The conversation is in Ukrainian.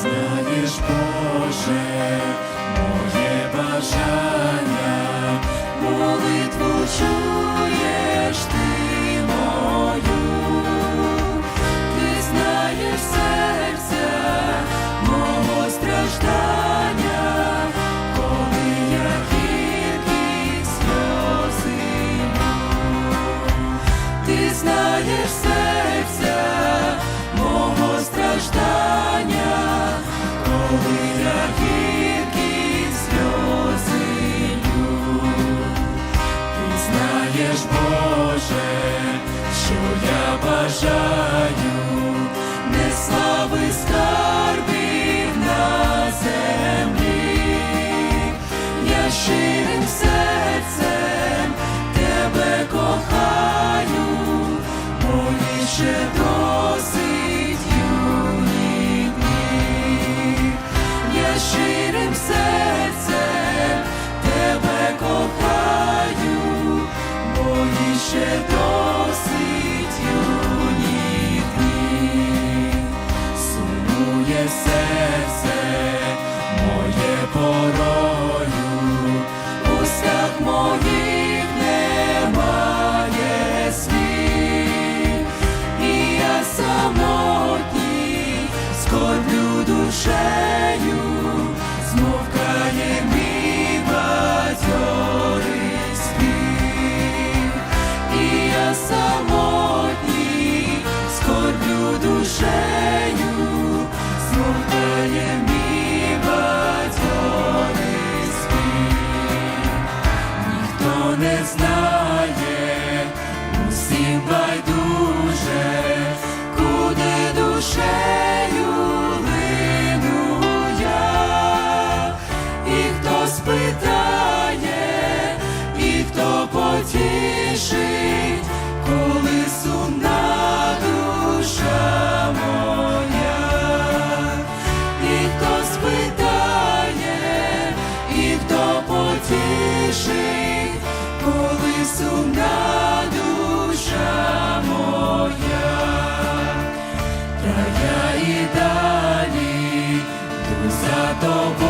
знаєш, Боже, моє бажання, молитву чуєш ти. Боже, що я бажаю. душею змовкає. коли сумна душа моя, і далі йду за тобою.